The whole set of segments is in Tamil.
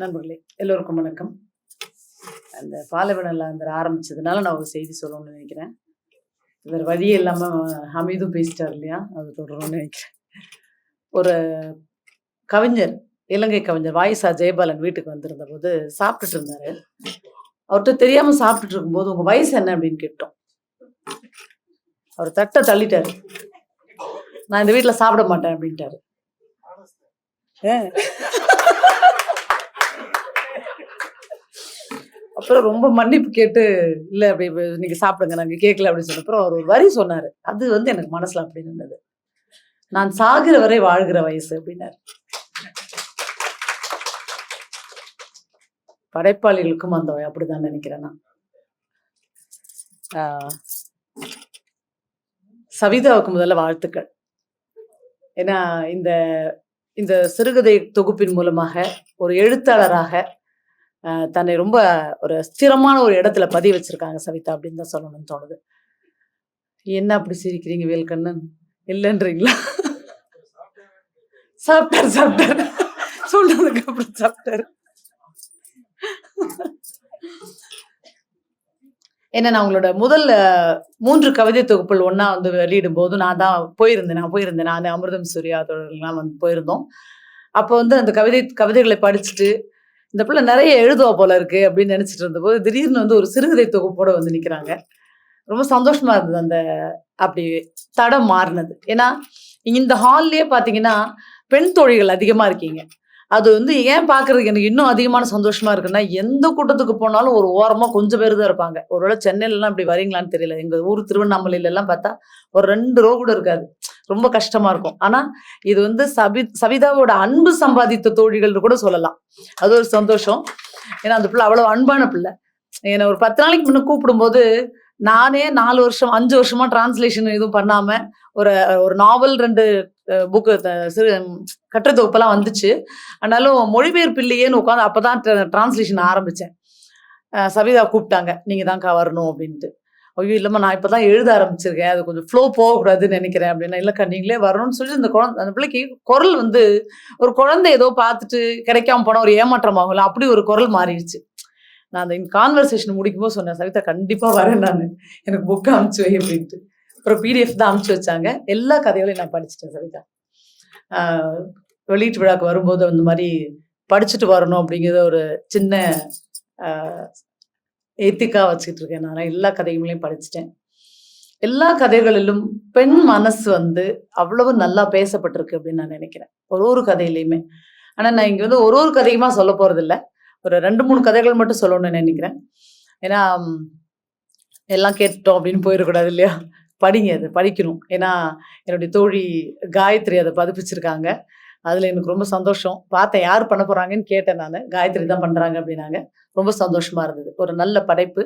நண்பர்களே எல்லோருக்கும் வணக்கம். அந்த பாலைவனல்ல அந்த ஆரம்பிச்சதுனால நான் ஒரு செய்தி சொல்லணும்னு நினைக்கிறேன். வேறு வழியே இல்லாமல் ஹமீதும் பேசிட்டார் இல்லையா? அது தொடரணும்னு நினைக்கிறேன். ஒரு கவிஞர் இலங்கை கவிஞர் வாயிசா ஜெயபாலன் வீட்டுக்கு வந்திருந்த போது சாப்பிட்டுட்டு இருந்தாரு. அவர்கிட்ட தெரியாம சாப்பிட்டுட்டு இருக்கும்போது உங்க வயசு என்ன அப்படின்னு கேட்டோம். அவர் தட்டை தள்ளிட்டாரு. நான் இந்த வீட்டில் சாப்பிட மாட்டேன் அப்படின்ட்டாரு. அப்புறம் ரொம்ப மன்னிப்பு கேட்டு இல்லை அப்படி நீங்க சாப்பிடுங்க நாங்க கேட்கல அப்படின்னு சொன்ன அப்புறம் அவர் ஒரு வரி சொன்னாரு. அது வந்து எனக்கு மனசுல அப்படி இருந்தது நான் சாகிற வரை வாழ்கிற வயசு அப்படின்னாரு. படைப்பாளிகளுக்கும் அந்த அப்படிதான் நினைக்கிறேன் நான். சவிதாவுக்கு முதல்ல வாழ்த்துக்கள். ஏன்னா இந்த இந்த சிறுகதை தொகுப்பின் மூலமாக ஒரு எழுத்தாளராக தன்னை ரொம்ப ஒரு ஸ்திரமான ஒரு இடத்துல பதிய வச்சிருக்காங்க சவிதா அப்படின்னு தான் சொல்லணும்னு தோணுது. என்ன அப்படி சிரிக்கிறீங்க வேல்கண்ணன் இல்லைன்றீங்களா? சாப்பிட்டாரு சாப்பிட்டாரு. சொன்னதுக்கு அப்புறம் சாப்பிட்டாரு. என்ன நான் உங்களோட முதல் மூன்று கவிதை தொகுப்புகள் ஒன்னா வந்து வெளியிடும் போது நான் தான் போயிருந்தேன். நான் போயிருந்தேன். நான் அமிர்தம் சூர்யா தொடர்லாம் வந்து போயிருந்தோம். அப்போ வந்து அந்த கவிதை கவிதைகளை படிச்சுட்டு இந்த பிள்ளை நிறைய எழுதுவா போல இருக்கு அப்படின்னு நினைச்சிட்டு இருந்தபோது திடீர்னு வந்து ஒரு சிறுகதை தொகுப்போட வந்து நிக்கிறாங்க. ரொம்ப சந்தோஷமா இருந்தது அந்த அப்படி தடம் மாறினது. ஏன்னா இந்த ஹால்லயே பாத்தீங்கன்னா பெண் தொழில்கள் அதிகமா இருக்கீங்க. அது வந்து ஏன் பாக்குறதுக்கு எனக்கு இன்னும் அதிகமான சந்தோஷமா இருக்குன்னா எந்த கூட்டத்துக்கு போனாலும் ஒரு ஓரமா கொஞ்சம் பேர் தான் இருப்பாங்க. ஒருவேளை சென்னையில எல்லாம் இப்படி வரீங்களான்னு தெரியல. எங்க ஊர் திருவண்ணாமலையில எல்லாம் பார்த்தா ஒரு ரெண்டு ரோ கூட இருக்காது. ரொம்ப கஷ்டமா இருக்கும். ஆனா இது வந்து சபி சவிதாவோட அன்பு சம்பாதித்த தோழிகள்னு கூட சொல்லலாம். அது ஒரு சந்தோஷம். ஏன்னா அந்த பிள்ளை அவ்வளவு அன்பான பிள்ளை. என்னை ஒரு பத்து நாளைக்கு முன்ன கூப்பிடும்போது நானே நாலு வருஷம் அஞ்சு வருஷமா டிரான்ஸ்லேஷன் எதுவும் பண்ணாம ஒரு ஒரு நாவல் ரெண்டு புக்கு சிறு கட்டுரை தொகுப்பெல்லாம் வந்துச்சு. ஆனாலும் மொழிபெயர்ப்பு இல்லையேன்னு உட்காந்து அப்பதான் டிரான்ஸ்லேஷன் ஆரம்பிச்சேன். சவிதா கூப்பிட்டாங்க. நீங்க தான்க்கா வரணும் அப்படின்ட்டு. ஐயோ இல்லைம்மா நான் இப்பதான் எழுத ஆரம்பிச்சிருக்கேன். அது கொஞ்சம் ஃப்ளோ போகக்கூடாதுன்னு நினைக்கிறேன் அப்படின்னா இல்லைக்கா நீங்களே வரணும்னு சொல்லி அந்த குழந்தை அந்த பிள்ளைக்கு குரல் வந்து ஒரு குழந்தை ஏதோ பார்த்துட்டு கிடைக்காம போனால் ஒரு ஏமாற்றம் ஆகும்ல அப்படி ஒரு குரல் மாறிடுச்சு. நான் அந்த கான்வர்சேஷன் முடிக்கும் போது சொன்னேன் சவிதா கண்டிப்பா வரேன் நான். எனக்கு புக் அனுப்பிச்சு வை அப்படின்ட்டு. அப்புறம் பிடிஎஃப் தான் அனுப்பிச்சு வச்சாங்க. எல்லா கதைகளையும் நான் படிச்சிட்டேன் சவிதா. ஆஹ் வெளியீட்டு விழாக்கு வரும்போது அந்த மாதிரி படிச்சுட்டு வரணும் அப்படிங்கிறத ஒரு சின்ன ஏத்திக்கா வச்சுட்டு இருக்கேன் நான் எல்லா கதைகளையும் படிச்சிட்டேன். எல்லா கதைகளிலும் பெண் மனசு வந்து அவ்வளவு நல்லா பேசப்பட்டிருக்கு அப்படின்னு நான் நினைக்கிறேன். ஒரு ஒரு கதையிலையுமே. ஆனால் நான் இங்கே வந்து ஒரு ஒரு கதையுமா சொல்ல போகிறதில்ல ஒரு ரெண்டு மூணு கதைகள் மட்டும் சொல்லணும்னு நினைக்கிறேன். ஏன்னா எல்லாம் கேட்டுட்டோம் அப்படின்னு போயிடக்கூடாது இல்லையா? படிங்க அது படிக்கணும். ஏன்னா என்னுடைய தோழி காயத்ரி அதை பதிப்பிச்சிருக்காங்க. அதில் எனக்கு ரொம்ப சந்தோஷம். பார்த்தேன் யார் பண்ண போறாங்கன்னு கேட்டேன் நான். காயத்ரி தான் பண்றாங்க அப்படின்னாங்க. ரொம்ப சந்தோஷமா இருந்தது. ஒரு நல்ல படைப்பு.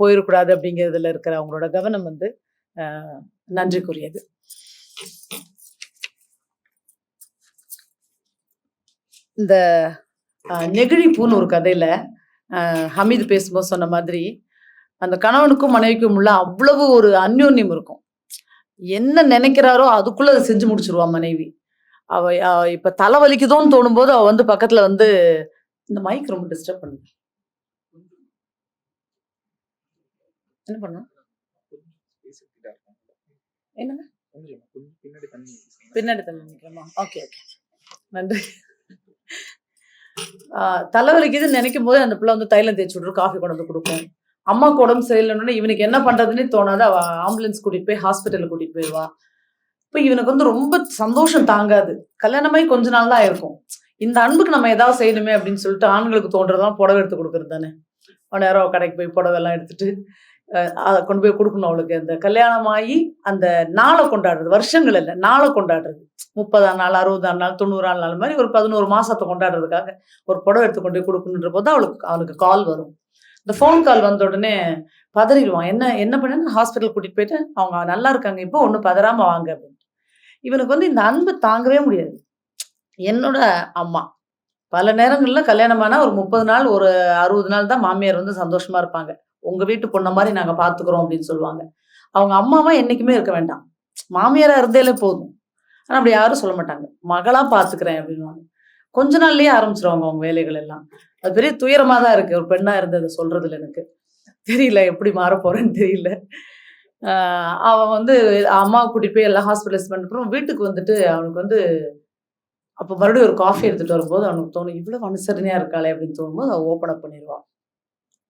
போயிடக்கூடாது அப்படிங்கிறதுல இருக்கிற அவங்களோட கவனம் வந்து நன்றிக்குரியது. இந்த நெகிழிப்பூன்னு ஒரு கதையில் ஹமீது பேசும்போது சொன்ன மாதிரி அந்த கணவனுக்கும் மனைவிக்கும் உள்ள அவ்வளவு ஒரு அந்யோன்யம் இருக்கும். என்ன நினைக்கிறாரோ அதுக்குள்ள அதை செஞ்சு முடிச்சிருவா மனைவி. அவ இப்ப தலை வலிக்குதோன்னு தோணும் போது அவ வந்து பக்கத்துல வந்து இந்த மைக் ரொம்ப டிஸ்டர்ப் பண்ணு என்ன பண்ணும் என்னங்க? பின்னாடி ஓகே ஓகே நன்றி. ஆஹ் தலைவலிக்குதுன்னு நினைக்கும் போது அந்த பிள்ளை வந்து தைலம் தேய்ச்சி விட்ரு காஃபி கொண்டு வந்து கொடுக்கும். அம்மாக்கு உடம்பு சரியில்லைன்னு இவனுக்கு என்ன பண்றதுன்னு தோணாது. அவ ஆம்புலன்ஸ் கூட்டிட்டு போய் ஹாஸ்பிட்டல் கூட்டிட்டு போயிடுவா இப்போ இவனுக்கு வந்து ரொம்ப சந்தோஷம் தாங்காது. கல்யாணமாயி கொஞ்ச நாள் தான் இருக்கும் இந்த அன்புக்கு நம்ம ஏதாவது செய்யணுமே அப்படின்னு சொல்லிட்டு ஆண்களுக்கு தோன்றதெல்லாம் புடவை எடுத்து கொடுக்குறது தானே? அவன் நேரம் கடைக்கு போய் புடவைலாம் எடுத்துட்டு அதை கொண்டு போய் கொடுக்கணும் அவளுக்கு. அந்த கல்யாணமாகி அந்த நாளை கொண்டாடுறது வருஷங்கள் இல்லை நாளை கொண்டாடுறது. முப்பதாம் நாள் அறுபதாம் நாள் தொண்ணூறாம் நாள் மாதிரி ஒரு பதினோரு மாசத்தை கொண்டாடுறதுக்காக ஒரு புடவை எடுத்து கொண்டு போய் கொடுக்கணுன்ற போது அவளுக்கு அவனுக்கு கால் வரும். இந்த ஃபோன் கால் வந்த உடனே பதறிடுவான். என்ன என்ன பண்ண ஹாஸ்பிட்டல் கூட்டிட்டு போயிட்டு அவங்க நல்லா இருக்காங்க இப்போ ஒன்றும் பதறாம வாங்க அப்படின்னு. இவனுக்கு வந்து இந்த அன்பு தாங்கவே முடியாது. என்னோட அம்மா. பல நேரங்கள்ல கல்யாணமானா ஒரு முப்பது நாள் ஒரு அறுபது நாள் தான் மாமியார் வந்து சந்தோஷமா இருப்பாங்க. உங்க வீட்டு பொண்ணை மாதிரி நாங்க பார்த்துக்குறோம் அப்படின்னு சொல்லுவாங்க. அவங்க அம்மாவா என்னைக்குமே இருக்க வேண்டாம். மாமியாரா இருந்தேலே போதும். ஆனா அப்படி யாரும் சொல்ல மாட்டாங்க. மகளா பாத்துக்கிறேன் அப்படின்வாங்க கொஞ்ச நாள்லயே ஆரம்பிச்சிருவாங்க அவங்க வேலைகள் எல்லாம். அது பெரிய துயரமா தான் இருக்கு. ஒரு பெண்ணா இருந்தது சொல்றதுல எனக்கு. தெரியல எப்படி மாற போறேன்னு தெரியல. அவன் வந்து அம்மாவை கூட்டிட்டு போய் எல்லாம் ஹாஸ்பிட்டலைஸ் பண்ணப்புறம் வீட்டுக்கு வந்துட்டு அவனுக்கு வந்து அப்போ மறுபடியும் ஒரு காஃபி எடுத்துட்டு வரும்போது அவனுக்கு தோணும் இவ்வளோ அனுசரணையாக இருக்காளே அப்படின்னு தோணும்போது அவன் ஓப்பன் அப் பண்ணிடுவான்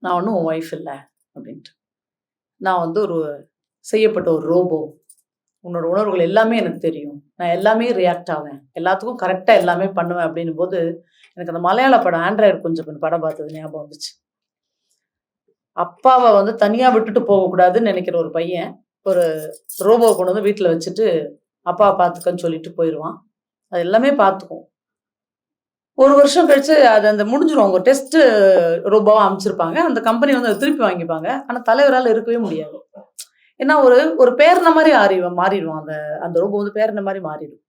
நான் ஒன்றும் உன் ஒய்ஃப் இல்லை அப்படின்ட்டு. நான் வந்து ஒரு செய்யப்பட்ட ஒரு ரோபோ உன்னோட உணர்வுகள் எல்லாமே எனக்கு தெரியும். நான் எல்லாமே ரியாக்ட் ஆவேன். எல்லாத்துக்கும் கரெக்டாக எல்லாமே பண்ணுவேன் அப்படின்னும் போது எனக்கு அந்த மலையாள படம் ஆண்ட்ராய்டு கொஞ்சம் கொஞ்சம் படம் பார்த்தது ஞாபகம் வந்துச்சு. அப்பாவை வந்து தனியா விட்டுட்டு போகக்கூடாதுன்னு நினைக்கிற ஒரு பையன் ஒரு ரோபோவை கொண்டு வந்து வீட்டில் வச்சுட்டு அப்பாவை பார்த்துக்கன்னு சொல்லிட்டு போயிடுவான் அது எல்லாமே பார்த்துக்கும். ஒரு வருஷம் கழிச்சு அது அந்த முடிஞ்சிடும் அவங்க டெஸ்ட் ரூபாவா அமைச்சிருப்பாங்க. அந்த கம்பெனி வந்து அதை திருப்பி வாங்கிப்பாங்க. ஆனால் தலைவரால் இருக்கவே முடியாது. ஏன்னா ஒரு ஒரு பேர்ன மாதிரி ஆறி மாறிடும் அந்த அந்த ரோபோ வந்து பேர்ன மாதிரி மாறிடும்.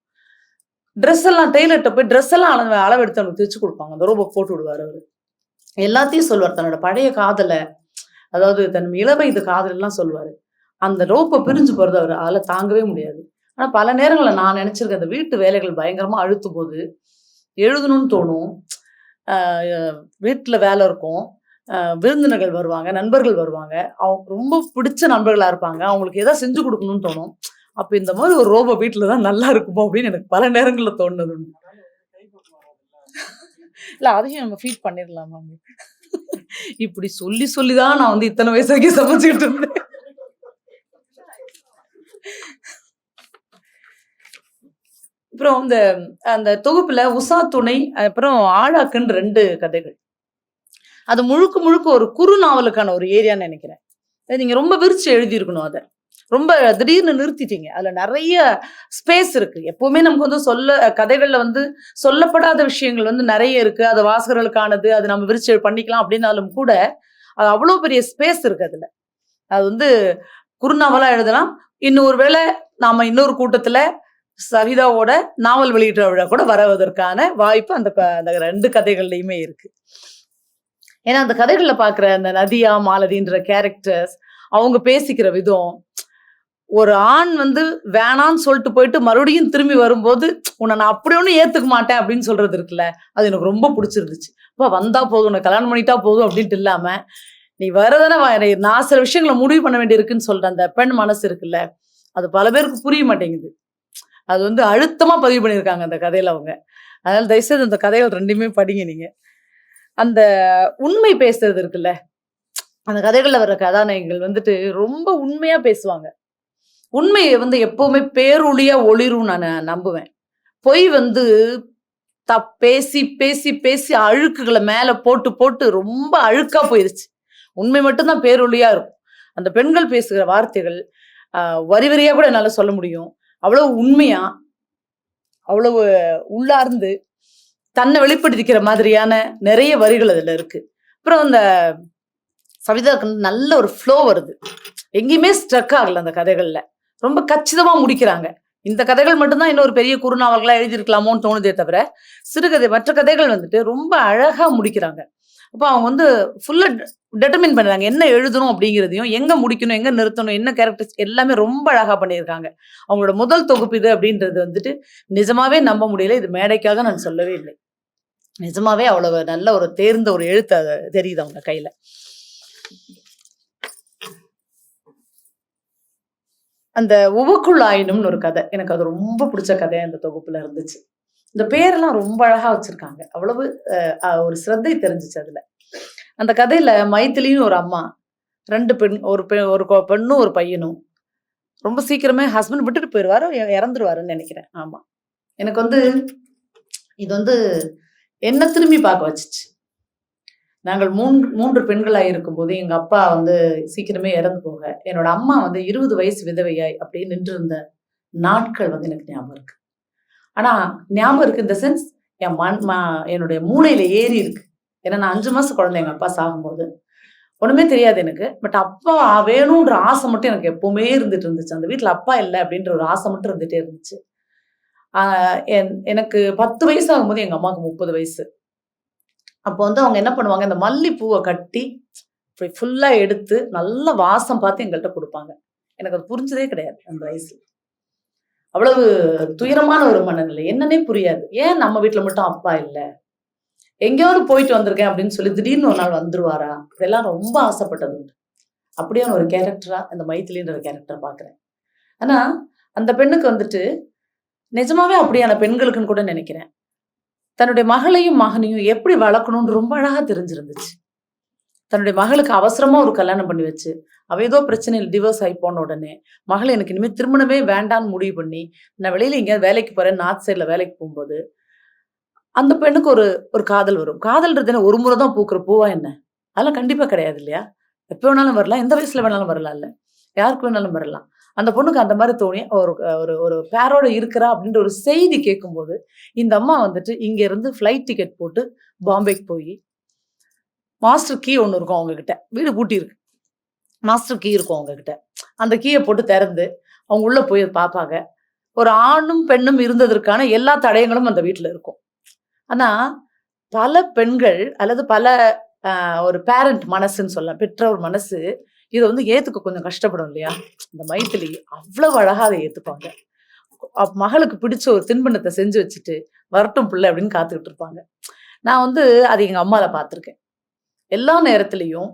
ட்ரெஸ் எல்லாம் டெய்லர்கிட்ட போய் ட்ரெஸ் எல்லாம் அளவு அளவெடுத்து அவனுக்கு தைச்சு கொடுப்பாங்க. அந்த ரோபோ போட்டு விடுவார் அவர். எல்லாத்தையும் சொல்லுவார். தன்னோட பழைய காதலை அதாவது தன் இளமை இது காதல் எல்லாம் சொல்லுவாரு. அந்த ரோப்பை பிரிஞ்சு போறது அவர் அதில் தாங்கவே முடியாது. ஆனா பல நேரங்களில் நான் நினைச்சிருக்கேன் அந்த வீட்டு வேலைகள் பயங்கரமா அழுத்தும் போது எழுதணும்னு தோணும். வீட்டுல வேலை இருக்கும். விருந்தினர்கள் வருவாங்க நண்பர்கள் வருவாங்க. அவங்க ரொம்ப பிடிச்ச நண்பர்களா இருப்பாங்க. அவங்களுக்கு எதாவது செஞ்சு கொடுக்கணும்னு தோணும். அப்ப இந்த மாதிரி ஒரு ரோபோ வீட்டுல தான் நல்லா இருக்குமோ அப்படின்னு எனக்கு பல நேரங்கள்ல தோணுது. உண்டு. இல்ல அதையும் நம்ம ஃபீட் பண்ணிடலாமா? இப்படி சொல்லி சொல்லிதான் நான் வந்து இத்தனை வயசு வரைக்கும் சமைச்சுக்கிட்டு இருந்தேன். அப்புறம் இந்த அந்த தொகுப்புல உஷா துணை அப்புறம் ஆழாக்குன்னு ரெண்டு கதைகள். அது முழுக்க முழுக்க ஒரு குறு நாவலுக்கான ஒரு ஏரியான்னு நினைக்கிறேன். நீங்க ரொம்ப விரிச்சு எழுதியிருக்கணும் அதை. ரொம்ப திடீர்னு நிறுத்திட்டீங்க. அதுல நிறைய ஸ்பேஸ் இருக்கு. எப்பவுமே நமக்கு வந்து சொல்ல கதைகள்ல வந்து சொல்லப்படாத விஷயங்கள் வந்து நிறைய இருக்கு. அது வாசகர்களுக்கானது அது நம்ம விரிச்சு பண்ணிக்கலாம் அப்படின்னாலும் கூட அது அவ்வளோ பெரிய ஸ்பேஸ் இருக்கு அதுல. அது வந்து குறுநாவலா எழுதலாம். இன்னொரு வேளை நாம இன்னொரு கூட்டத்துல சவிதாவோட நாவல் வெளியிட்ட விழா கூட வரவதற்கான வாய்ப்பு அந்த அந்த ரெண்டு கதைகள்லயுமே இருக்கு. ஏன்னா அந்த கதைகள்ல பாக்குற அந்த நதியா மாலதின்ற கேரக்டர்ஸ் அவங்க பேசிக்கிற விதம் ஒரு ஆண் வந்து வேணான்னு சொல்லிட்டு போயிட்டு மறுபடியும் திரும்பி வரும்போது உன்னை நான் அப்படி ஒன்றும் ஏற்றுக்க மாட்டேன் அப்படின்னு சொல்றது இருக்குல்ல அது எனக்கு ரொம்ப பிடிச்சிருந்துச்சு. அப்பா வந்தா போதும் உன்னை கல்யாணம் பண்ணிட்டா போதும் அப்படின்ட்டு இல்லாம நீ வரதானே நான் சில விஷயங்களை முடிவு பண்ண வேண்டியிருக்குன்னு சொல்ற அந்த பெண் மனசு இருக்குல்ல அது பல பேருக்கு புரிய மாட்டேங்குது. அது வந்து அழுத்தமா பதிவு பண்ணியிருக்காங்க அந்த கதையில அவங்க. அதனால தயவுசெய்து அந்த கதைகள் ரெண்டுமே படிங்க நீங்க. அந்த உண்மை பேசுறது இருக்குல்ல அந்த கதைகளில் வர்ற கதாநாயகிகள் வந்துட்டு ரொம்ப உண்மையா பேசுவாங்க. உண்மையை வந்து எப்பவுமே பேரொழியா ஒளிரும் நான் நம்புவேன். பொய் வந்து த பேசி பேசி பேசி அழுக்குகளை மேல போட்டு போட்டு ரொம்ப அழுக்கா போயிருச்சு. உண்மை மட்டும்தான் பேரொழியா இருக்கும். அந்த பெண்கள் பேசுகிற வார்த்தைகள் வரி வரியா கூட என்னால சொல்ல முடியும். அவ்வளவு உண்மையா அவ்வளவு உள்ளார்ந்து தன்னை வெளிப்படுத்திக்கிற மாதிரியான நிறைய வரிகள் அதுல இருக்கு. அப்புறம் அந்த சவிதாக்கு நல்ல ஒரு ஃப்ளோ வருது. எங்கேயுமே ஸ்ட்ரக் ஆகல அந்த கதைகள்ல. ரொம்ப கச்சிதமாக முடிக்கிறாங்க. இந்த கதைகள் மட்டும்தான் இன்னொரு பெரிய குறுநாவல்களாக எழுதியிருக்கலாமோன்னு தோணுதே தவிர சிறுகதை மற்ற கதைகள் வந்துட்டு ரொம்ப அழகாக முடிக்கிறாங்க. அப்போ அவங்க வந்து ஃபுல்லாக டெட்டர்மின் பண்ணுறாங்க என்ன எழுதணும் அப்படிங்கிறதையும் எங்கே முடிக்கணும் எங்கே நிறுத்தணும் என்ன கேரக்டர்ஸ் எல்லாமே ரொம்ப அழகாக பண்ணியிருக்காங்க. அவங்களோட முதல் தொகுப்பு இது அப்படின்றது வந்துட்டு நிஜமாவே நம்ப முடியல இது மேடைக்காக நான் சொல்லவே இல்லை. நிஜமாவே அவ்வளவு நல்ல ஒரு தேர்ந்த ஒரு எழுத்து தெரியுது அவங்க கையில். அந்த உவக்குள்ளாயினும்னு ஒரு கதை. எனக்கு அது ரொம்ப பிடிச்ச கதையாக இந்த தொகுப்புல இருந்துச்சு. இந்த பேரெல்லாம் ரொம்ப அழகா வச்சிருக்காங்க. அவ்வளவு ஒரு சிரத்தை தெரிஞ்சிச்சு அதுல. அந்த கதையில மைத்திலின்னு ஒரு அம்மா ரெண்டு பெண் ஒரு பெண் ஒரு பெண்ணும் ஒரு பையனும் ரொம்ப சீக்கிரமே ஹஸ்பண்ட் விட்டுட்டு போயிடுவாரு இறந்துருவாருன்னு நினைக்கிறேன். ஆமா. எனக்கு வந்து இது வந்து என்ன திரும்பி பார்க்க வச்சுச்சு. நாங்கள் மூன்று மூன்று பெண்களாக இருக்கும்போது எங்கள் அப்பா வந்து சீக்கிரமே இறந்து போக என்னோட அம்மா வந்து இருபது வயசு விதவையாய் அப்படியே நின்று இருந்த நாட்கள் வந்து எனக்கு ஞாபகம் இருக்கு. ஆனால் ஞாபகம் இருக்கு இந்த சென்ஸ் என் மண் மா என்னுடைய மூளையில ஏறி இருக்கு. ஏன்னா நான் அஞ்சு மாதம் குழந்தை எங்கள் அப்பா சாகும்போது. ஒன்றுமே தெரியாது எனக்கு. பட் அப்பா வேணும்ன்ற ஆசை மட்டும் எனக்கு எப்போவுமே இருந்துட்டு இருந்துச்சு. அந்த வீட்டில் அப்பா இல்லை அப்படின்ற ஒரு ஆசை மட்டும் இருந்துகிட்டே இருந்துச்சு. என்- எனக்கு பத்து வயசு ஆகும்போது எங்கள் அம்மாவுக்கு முப்பது வயசு. அப்போ வந்து அவங்க என்ன பண்ணுவாங்க? இந்த மல்லிப்பூவை கட்டி இப்படி ஃபுல்லா எடுத்து நல்ல வாசம் பார்த்து எங்கள்கிட்ட கொடுப்பாங்க. எனக்கு அது புரிஞ்சதே கிடையாது அந்த வயசுல. அவ்வளவு துயரமான ஒரு மனநிலை. என்னன்னே புரியாது. ஏன் நம்ம வீட்டில் மட்டும் அப்பா இல்லை? எங்கேயாவது போயிட்டு வந்திருக்கேன் அப்படின்னு சொல்லி திடீர்னு ஒரு நாள் வந்துருவாரா? இதெல்லாம் ரொம்ப ஆசைப்பட்டது உண்டு. அப்படியான ஒரு கேரக்டரா இந்த மைத்திலின்ற கேரக்டர் பாக்குறேன். ஆனா அந்த பெண்ணுக்கு வந்துட்டு நிஜமாவே அப்படியான பெண்களுக்குன்னு கூட நினைக்கிறேன். தன்னுடைய மகளையும் மகனையும் எப்படி வளர்க்கணும்னு ரொம்ப அழகா தெரிஞ்சிருந்துச்சு. தன்னுடைய மகளுக்கு அவசரமா ஒரு கல்யாணம் பண்ணி வச்சு அவ ஏதோ பிரச்சனையில் டிவோர்ஸ் ஆகி போன உடனே மகளை எனக்கு இனிமேல் திருமணமே வேண்டான்னு முடிவு பண்ணி நான் வெளியில எங்கேயாவது வேலைக்கு போறேன் நார்த் சைட்ல வேலைக்கு போகும்போது அந்த பெண்ணுக்கு ஒரு ஒரு காதல் வரும். காதல்ன்றது என்ன ஒரு முறை தான் பூக்கிற பூவா என்ன? அதெல்லாம் கண்டிப்பா கிடையாது இல்லையா? எப்போ வேணாலும் வரலாம். எந்த வயசுல வேணாலும் வரலாம் இல்ல யாருக்கு வேணாலும் வரலாம். அந்த பொண்ணுக்கு அந்த மாதிரி தோணி ஒரு ஒரு ஒரு பேரோட இருக்கிறா அப்படின்ற ஒரு செய்தி கேட்கும்போது இந்த அம்மா வந்துட்டு இங்க இருந்து ஃப்ளைட் டிக்கெட் போட்டு பாம்பேக்கு போய் மாஸ்டர் கீ ஒன்று இருக்கும் அவங்கக்கிட்ட வீடு பூட்டி இருக்கு மாஸ்டர் கீ இருக்கும் அவங்கக்கிட்ட அந்த கீயை போட்டு திறந்து அவங்க உள்ள போய் பார்ப்பாங்க. ஒரு ஆணும் பெண்ணும் இருந்ததற்கான எல்லா தடயங்களும் அந்த வீட்டில் இருக்கும். ஆனால் பல பெண்கள் அல்லது பல ஒரு பேரண்ட் மனசுன்னு சொல்லலாம். பெற்றோர் மனசு இதை வந்து ஏத்துக்க கொஞ்சம் கஷ்டப்படும் இல்லையா? இந்த மைத்திலி அவ்வளவு அழகா அதை ஏத்துப்பாங்க. மகளுக்கு பிடிச்ச ஒரு தின்பண்டத்தை செஞ்சு வச்சுட்டு வரட்டும் பிள்ளை அப்படின்னு காத்துக்கிட்டு இருப்பாங்க. நான் வந்து அது எங்க அம்மால பார்த்துருக்கேன் எல்லா நேரத்துலையும்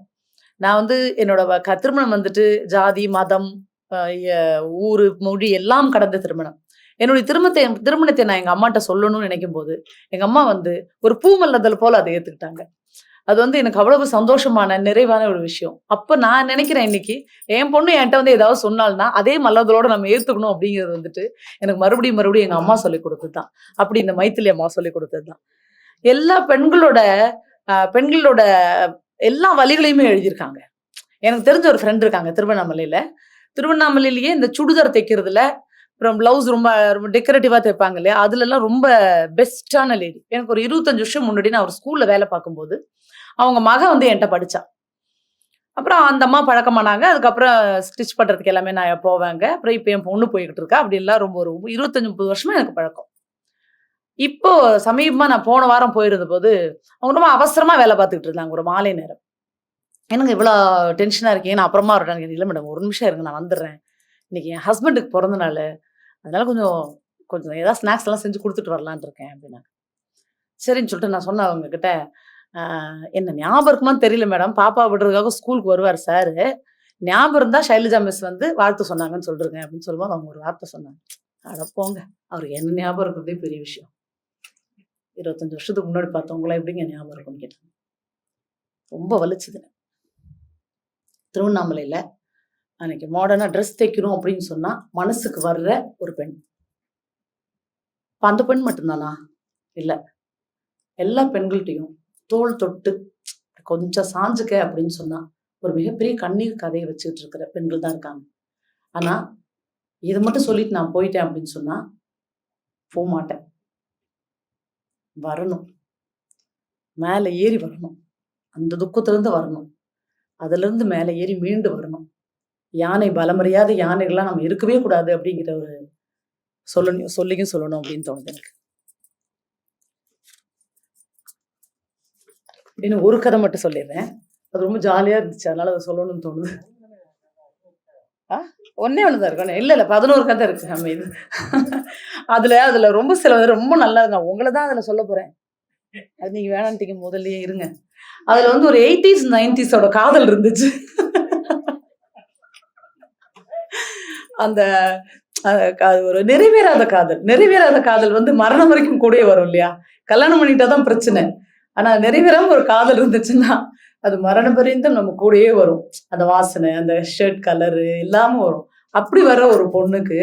நான் வந்து என்னோட வ- க- திருமணம் வந்துட்டு ஜாதி மதம் ஊர் ஊரு மொழி எல்லாம் கடந்த திருமணம். என்னுடைய திருமணத்தை திருமணத்தை நான் எங்க அம்மாட்ட சொல்லணும்னு நினைக்கும் போது எங்க அம்மா வந்து ஒரு பூமல்லதல் போல அதை ஏத்துக்கிட்டாங்க. அது வந்து எனக்கு அவ்வளவு சந்தோஷமான நிறைவான ஒரு விஷயம். அப்போ நான் நினைக்கிறேன் இன்னைக்கு என் பொண்ணு என்கிட்ட வந்து ஏதாவது சொன்னால்னா அதே மல்லதலோட நம்ம ஏத்துக்கணும் அப்படிங்கிறது வந்துட்டு எனக்கு மறுபடியும் மறுபடியும் எங்க அம்மா சொல்லி கொடுத்தது தான் அப்படி இந்த மைத்திலி அம்மா சொல்லி கொடுத்தது தான் எல்லா பெண்களோட பெண்களோட எல்லா வழிகளையுமே எழுதியிருக்காங்க. எனக்கு தெரிஞ்ச ஒரு ஃப்ரெண்ட் இருக்காங்க திருவண்ணாமலையில. திருவண்ணாமலையிலேயே இந்த சுடிதார் தைக்கிறதுல அப்புறம் பிளவுஸ் ரொம்ப ரொம்ப டெக்கரேட்டிவாக தைப்பாங்க இல்லையா? அதுலலாம் ரொம்ப பெஸ்டான லேடி எனக்கு ஒரு இருபத்தஞ்சு வருஷம் முன்னாடி நான் ஒரு ஸ்கூலில் வேலை பார்க்கும்போது அவங்க மக வந்து என்கிட்ட படித்தா அப்புறம் அந்த அம்மா பழக்கமானாங்க. அதுக்கப்புறம் ஸ்டிச் பண்ணுறதுக்கு எல்லாமே நான் போவேங்க. அப்புறம் இப்போ என் பொண்ணு போய்கிட்டு இருக்கா. அப்படி எல்லாம் ரொம்ப ஒரு இருபத்தஞ்சு முப்பது வருஷமா எனக்கு பழக்கம். இப்போ சமீபமாக நான் போன வாரம் போயிருந்த போது அவங்க ரொம்ப அவசரமாக வேலை பார்த்துக்கிட்டு இருந்தாங்க. ஒரு மாலை நேரம். எனக்கு இவ்வளோ டென்ஷனாக இருக்கேன் நான் அப்புறமா இருக்கேன் இல்லை மேடம் ஒரு நிமிஷம் இருங்க. நான் வந்துடுறேன். இன்னைக்கு என் ஹஸ்பண்டுக்கு பிறந்த நாள். அதனால கொஞ்சம் கொஞ்சம் ஏதாவது ஸ்நாக்ஸ் எல்லாம் செஞ்சு கொடுத்துட்டு வரலான்னு இருக்கேன் அப்படின்னா சரின்னு சொல்லிட்டு நான் சொன்னேன் அவங்கக்கிட்ட என்ன ஞாபகம் இருக்குமான்னு தெரியல மேடம். பாப்பா விடுறதுக்காக ஸ்கூலுக்கு வருவார் சார். ஞாபகம் இருந்தால் சைலஜா மிஸ் வந்து வாழ்த்து சொன்னாங்கன்னு சொல்லிருங்க அப்படின்னு சொல்லும்போது அவங்க ஒரு வார்த்தை சொன்னாங்க. அட போங்க. அவருக்கு என்ன ஞாபகம் இருக்கிறதே பெரிய விஷயம். இருபத்தஞ்சு வருஷத்துக்கு முன்னாடி பார்த்தவங்களாம் எப்படிங்க ஞாபகம் இருக்கும்னு கேட்டாங்க. ரொம்ப வலிச்சுது திருவண்ணாமலையில் அன்னைக்கு மாடர்னாக ட்ரெஸ் தைக்கணும் அப்படின்னு சொன்னால் மனசுக்கு வர்ற ஒரு பெண். இப்போ அந்த பெண் மட்டும்தானா? இல்லை. எல்லா பெண்கள்கிட்டையும் தோல் தொட்டு கொஞ்சம் சாஞ்சுக்க அப்படின்னு சொன்னா ஒரு மிகப்பெரிய கண்ணீர் கதையை வச்சுக்கிட்டு இருக்கிற பெண்கள் தான் இருக்காங்க. ஆனா இதை மட்டும் சொல்லிட்டு நான் போயிட்டேன் அப்படின்னு சொன்னா போக மாட்டேன் வரணும். மேலே ஏறி வரணும். அந்த துக்கத்திலேருந்து வரணும். அதுலேருந்து மேலே ஏறி மீண்டு வரணும். யானை பலமறியாத யானைகள்லாம் நம்ம இருக்கவே கூடாது அப்படிங்கிற ஒரு சொல்லணும் சொல்லியும் சொல்லணும் அப்படின்னு தோணுது எனக்கு. இன்னும் ஒரு கதை மட்டும் சொல்லிடுறேன். அது ரொம்ப ஜாலியா இருந்துச்சு. அதனால அதை சொல்லணும்னு தோணுது. ஆ? ஒன்னே ஒன்று தான் இருக்கும் இல்லை இல்லை. பதினோரு கதை இருக்கு. நம்ம இது. அதுல அதுல ரொம்ப சில ரொம்ப நல்லா நான் உங்களை தான் அதுல சொல்ல போறேன். அது நீங்க வேணான்ட்டீங்க முதல்லயே இருங்க. அதுல வந்து ஒரு எயிட்டிஸ் நைன்டிஸோட காதல் இருந்துச்சு. அந்த அது ஒரு நிறைவேறாத காதல். நிறைவேறாத காதல் வந்து மரணம் வரைக்கும் கூடயே வரும் இல்லையா? கல்யாணம் பண்ணிட்டாதான் பிரச்சனை. ஆனா நிறைவேறாம ஒரு காதல் இருந்துச்சுன்னா அது மரணம் பரியந்தம் நம்ம கூடயே வரும். அந்த வாசனை அந்த ஷர்ட் கலரு எல்லாமே வரும். அப்படி வர ஒரு பொண்ணுக்கு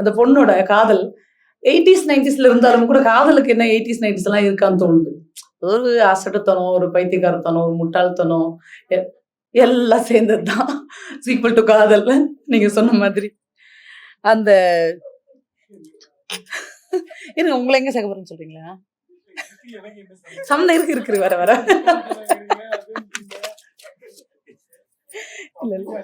அந்த பொண்ணோட காதல் எயிட்டிஸ் நைன்டிஸ்ல இருந்தாலும் கூட காதலுக்கு என்ன எயிட்டிஸ் நைன்டிஸ் எல்லாம் இருக்கான்னு தோணுது. ஒரு அசட்டுத்தனம் ஒரு பைத்தியக்காரத்தனம் ஒரு முட்டாள்தனம் எல்லாம் சேர்ந்தது தான் சீக்வல் டு காதல். நீங்க சொன்ன மாதிரி. அந்த இருங்க உங்களை எங்க சேர்க்க போறேன்னு சொல்றீங்களா? சம்மந்தம் இருக்கு இருக்கு வர வர. இல்ல இல்ல.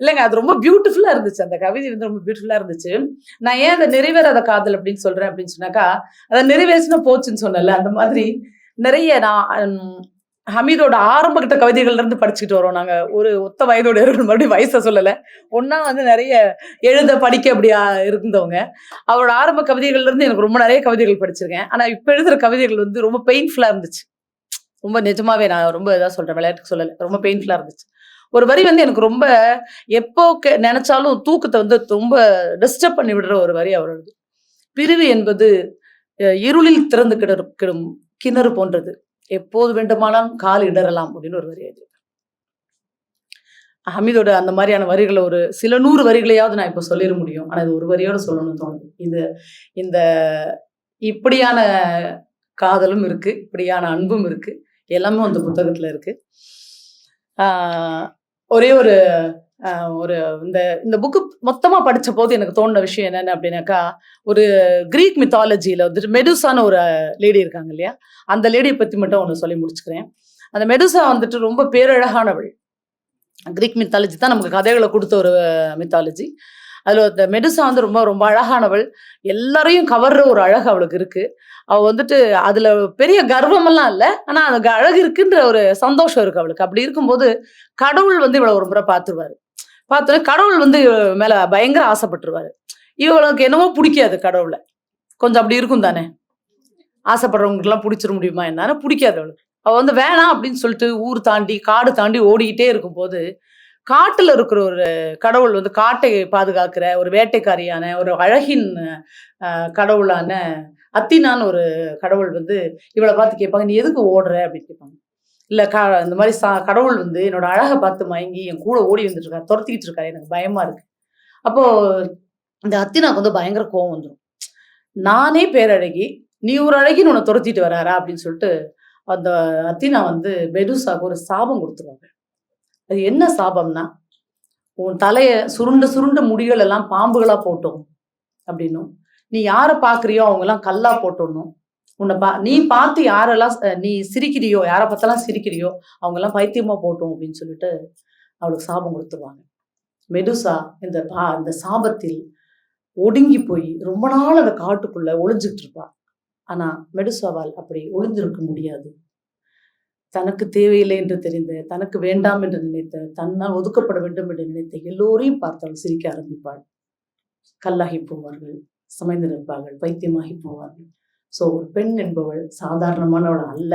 இல்லைங்க அது ரொம்ப பியூட்டிஃபுல்லா இருந்துச்சு. அந்த கவிதை வந்து ரொம்ப பியூட்டிஃபுல்லா இருந்துச்சு. நான் ஏன் அதை நிறைவேறாத காதல் அப்படின்னு சொல்றேன் அப்படின்னு சொன்னாக்கா அதை நிறைவேறிச்சுன்னா போச்சுன்னு சொன்னல அந்த மாதிரி நிறைய நான் ஹமீதோட ஆரம்ப கிட்ட கவிதைகள்ல இருந்து படிச்சுட்டு வரோம் நாங்க. ஒரு ஒத்த வயதோட இருக்கிற மறுபடியும் வயசை சொல்லல. ஒன்னா வந்து நிறைய எழுத படிக்க அப்படியா இருந்தவங்க. அவரோட ஆரம்ப கவிதைகள்ல இருந்து எனக்கு ரொம்ப நிறைய கவிதைகள் படிச்சிருக்கேன். ஆனா இப்ப எழுதுற கவிதைகள் வந்து ரொம்ப பெயின்ஃபுல்லா இருந்துச்சு. ரொம்ப நிஜமாவே நான் ரொம்ப இதா சொல்றேன் விளையாட்டுக்கு சொல்லல. ரொம்ப பெயின்ஃபுல்லா இருந்துச்சு. ஒரு வரி வந்து எனக்கு ரொம்ப எப்போ நினைச்சாலும் தூக்கத்தை வந்து ரொம்ப டிஸ்டர்ப் பண்ணி விடுற ஒரு வரி அவரோடது. பிரிவு என்பது இருளில் திறந்து கிடக்கிடும் கிடும் கிணறு போன்றது. எப்போது வேண்டுமானாலும் கால் இடறலாம் அப்படின்னு ஒரு வரி எழுதி ஹமீதோட அந்த மாதிரியான வரிகளை ஒரு சில நூறு வரிகளையாவது நான் இப்போ சொல்லிட முடியும். ஆனால் இது ஒரு வரியோட சொல்லணும்னு தோணுது. இது இந்த இப்படியான காதலும் இருக்கு இப்படியான அன்பும் இருக்கு எல்லாமே அந்த புத்தகத்துல இருக்கு. ஒரே ஒரு ஒரு இந்த இந்த புக்கு மொத்தமாக படித்த போது எனக்கு தோணுன விஷயம் என்னென்னு அப்படின்னாக்கா ஒரு கிரீக் மித்தாலஜியில் வந்துட்டு மெடுசான ஒரு லேடி இருக்காங்க இல்லையா? அந்த லேடியை பற்றி மட்டும் ஒன்று சொல்லி முடிச்சுக்கிறேன். அந்த மெடுசா வந்துட்டு ரொம்ப பேரழகானவள். கிரீக் மித்தாலஜி தான் நமக்கு கதைகளை கொடுத்த ஒரு மித்தாலஜி அதில் இந்த மெடுசா வந்து ரொம்ப ரொம்ப அழகானவள். எல்லாரையும் கவர்ற ஒரு அழகு அவளுக்கு இருக்குது அவள் வந்துட்டு அதில் பெரிய கர்வமெல்லாம் இல்லை. ஆனால் அந்த அழகு இருக்குன்ற ஒரு சந்தோஷம் இருக்குது அவளுக்கு. அப்படி இருக்கும்போது கடவுள் வந்து இவளை ஒரு முறை பார்த்துருவாரு. பார்த்தோன்னே கடவுள் வந்து இவ மேல பயங்கர ஆசைப்பட்டுருவாரு. இவளுக்கு என்னமோ பிடிக்காது கடவுளை. கொஞ்சம் அப்படி இருக்கும் தானே? ஆசைப்படுறவங்களுக்குலாம் பிடிச்சிட முடியுமா என்னன்னு பிடிக்காது அவளுக்கு. அவள் வந்து வேணாம் அப்படின்னு சொல்லிட்டு ஊர் தாண்டி காடு தாண்டி ஓடிக்கிட்டே இருக்கும்போது காட்டில் இருக்கிற ஒரு கடவுள் வந்து காட்டை பாதுகாக்கிற ஒரு வேட்டைக்காரியான ஒரு அழகின் கடவுளான அத்தினான்னு ஒரு கடவுள் வந்து இவளை பார்த்து கேட்பாங்க நீ எதுக்கு ஓடுற? அப்படின்னு கேட்பாங்க. இல்லை க இந்த மாதிரி சா கடவுள் வந்து என்னோட அழகை பார்த்து மயங்கி என் கூட ஓடி வந்துட்டு இருக்காரு துரத்திக்கிட்டு இருக்காரு எனக்கு பயமா இருக்கு. அப்போ இந்த அத்தினாக்கு வந்து பயங்கர கோவம் வந்துடும் நானே பேரழகி நீ ஒரு அழகின்னு உன்னை துரத்திட்டு வராரா? அப்படின்னு சொல்லிட்டு அந்த அத்தினா வந்து மெடுசாக்கு ஒரு சாபம் கொடுத்துருவாங்க. அது என்ன சாபம்னா உன் தலையை சுருண்ட சுருண்ட முடிகள் எல்லாம் பாம்புகளா போட்டோம் அப்படின்னும். நீ யாரை பார்க்குறியோ அவங்கெல்லாம் கல்லா போட்டோன்னும். உன்னை பா நீ பார்த்து யாரெல்லாம் நீ சிரிக்கிறியோ யாரை பார்த்தாலாம் சிரிக்கிறியோ அவங்கெல்லாம் பைத்தியமா போட்டோம் அப்படின்னு சொல்லிட்டு அவளுக்கு சாபம் கொடுத்துருவாங்க. மெதுசா இந்த பா இந்த சாபத்தில் ஒடுங்கி போய் ரொம்ப நாள் அந்த காட்டுக்குள்ள ஒளிஞ்சுக்கிட்டு இருப்பா. ஆனா மெடுசாவால் அப்படி ஒளிஞ்சிருக்க முடியாது. தனக்கு தேவையில்லை என்று தெரிந்த தனக்கு வேண்டாம் என்று நினைத்த தன்னால் ஒதுக்கப்பட வேண்டும் என்று நினைத்த எல்லோரையும் பார்த்தால் சிரிக்க ஆரம்பிப்பாள். கல்லாகி போவார்கள் சமைந்து நிற்பார்கள் பைத்தியமாகி போவார்கள். ஸோ ஒரு பெண் என்பவள் சாதாரணமானவள் அல்ல.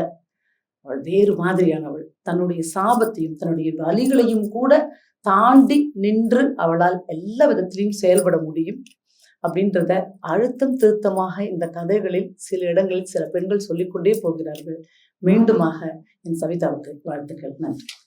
அவள் வேறு மாதிரியானவள். தன்னுடைய சாபத்தையும் தன்னுடைய வலிகளையும் கூட தாண்டி நின்று அவளால் எல்லா விதத்திலையும் செயல்பட முடியும் அப்படின்றத அழுத்தம் திருத்தமாக இந்த கதைகளில் சில இடங்களில் சில பெண்கள் சொல்லிக்கொண்டே போகிறார்கள். மீண்டுமாக என் சவிதாவுக்கு வாழ்த்துக்கள். நன்றி.